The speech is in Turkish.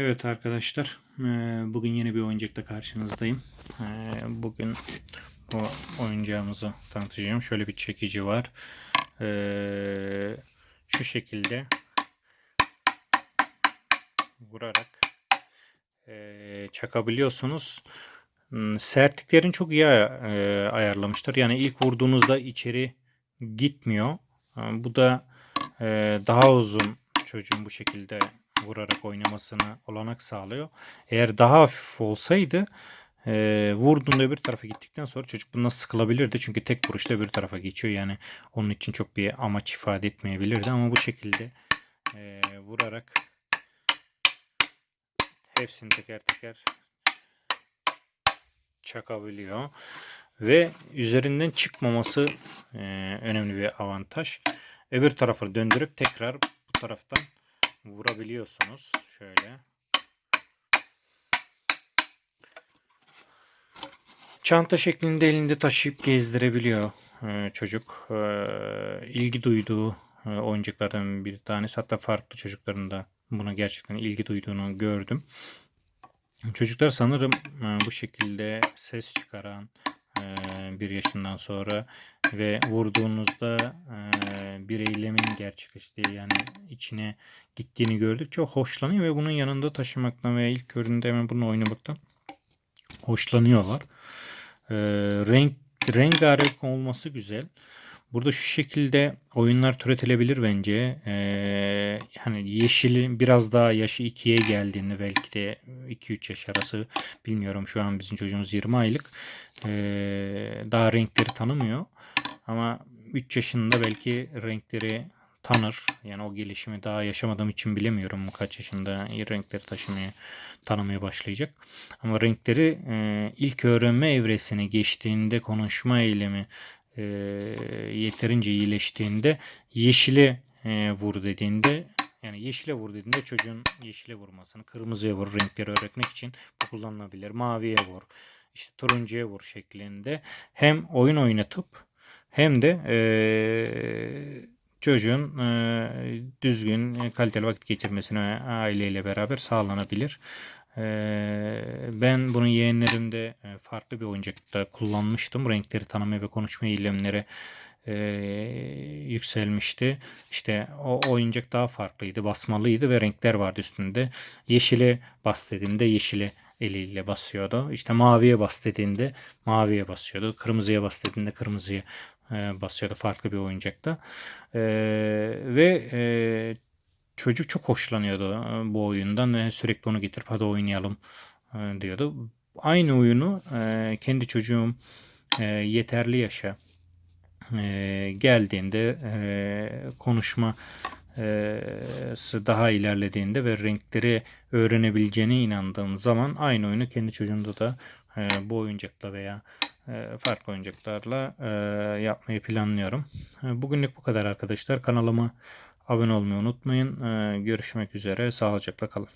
Evet arkadaşlar, eee, bugün yeni bir oyuncakla karşınızdayım. Eee, Bugün bu oyuncağımızı tanıtacağım. Şöyle bir çekici var. Eee, Şu şekilde vurarak çakabiliyorsunuz. Hmm, Sertliklerini çok iyi eee, ayarlamışlar. Yani ilk vurduğunuzda içeri gitmiyor. Bu da daha uzun çocuğun bu şekilde vurarak oynamasını olanak sağlıyor. Eğer daha hafif olsaydı eee vurduğunda öbür tarafa gittikten sonra çocuk bundan sıkılabilirdi. Çünkü tek vuruşta öbür tarafa geçiyor. Yani onun için çok bir amaç ifade etmeyebilirdi. Ama bu şekilde eee, vurarak hepsini teker teker çakabiliyor. Ve üzerinden çıkmaması eee, önemli bir avantaj. Öbür tarafı döndürüp tekrar bu taraftan vurabiliyorsunuz. Şöyle. Çanta şeklinde elinde taşıyıp gezdirebiliyor eee, çocuk. Eee, ilgi duyduğu eee, oyuncaklardan bir tanesi. Hatta farklı çocukların da buna gerçekten ilgi duyduğunu gördüm. Çocuklar sanırım bu şekilde ses çıkaran bir yaşından sonra ve vurduğunuzda bir eylemin gerçekleştiği yani içine gittiğini gördük. Çok hoşlanıyor ve bunun yanında taşımaktan veya ilk gördüğünde hemen bunu oynamaktan hoşlanıyorlar. Renk rengarenk olması güzel. Burada şu şekilde oyunlar türetilebilir bence. Eee hani yeşili biraz daha yaşı 2'ye geldiğinde belki de 2-3 yaş arası bilmiyorum şu an bizim çocuğumuz 20 aylık. Eee, daha renkleri tanımıyor. Ama 3 yaşında belki renkleri tanır. Yani o gelişimi daha yaşamadığım için bilemiyorum kaç yaşında renkleri taşımaya, tanımaya başlayacak. Ama renkleri e, ilk öğrenme evresine geçtiğinde konuşma eylemi e, yeterince iyileştiğinde yeşile e, vur dediğinde yani yeşile vur dediğinde çocuğun yeşile vurmasını, kırmızıya vur renkleri öğretmek için bu kullanılabilir. Maviye vur, işte turuncuya vur şeklinde hem oyun oynatıp hem de eee, çocuğun eee, düzgün, e, kaliteli vakit geçirmesine aileyle beraber sağlanabilir. Eee, ben bunu yeğenlerimde e, farklı bir oyuncakta kullanmıştım. Renkleri tanıma ve konuşma eylemleri eee, yükselmişti. İşte o oyuncak daha farklıydı, basmalıydı ve renkler vardı üstünde. Yeşile bas dediğimde yeşile eliyle basıyordu. İşte maviye bas dediğinde maviye basıyordu. Kırmızıya bas dediğinde kırmızıya e, basıyordu farklı bir oyuncakta. E, ve e, çocuk çok hoşlanıyordu e, bu oyundan ve sürekli onu getirip hadi oynayalım e, diyordu. Aynı oyunu e, kendi çocuğum e, yeterli yaşa e, geldiğinde e, konuşma e, daha ilerlediğinde ve renkleri öğrenebileceğine inandığım zaman aynı oyunu kendi çocuğumda da e, bu oyuncakla veya e, farklı oyuncaklarla e, yapmayı planlıyorum. E, Bugünlük bu kadar arkadaşlar. Kanalıma abone olmayı unutmayın. E, Görüşmek üzere. Sağlıcakla kalın.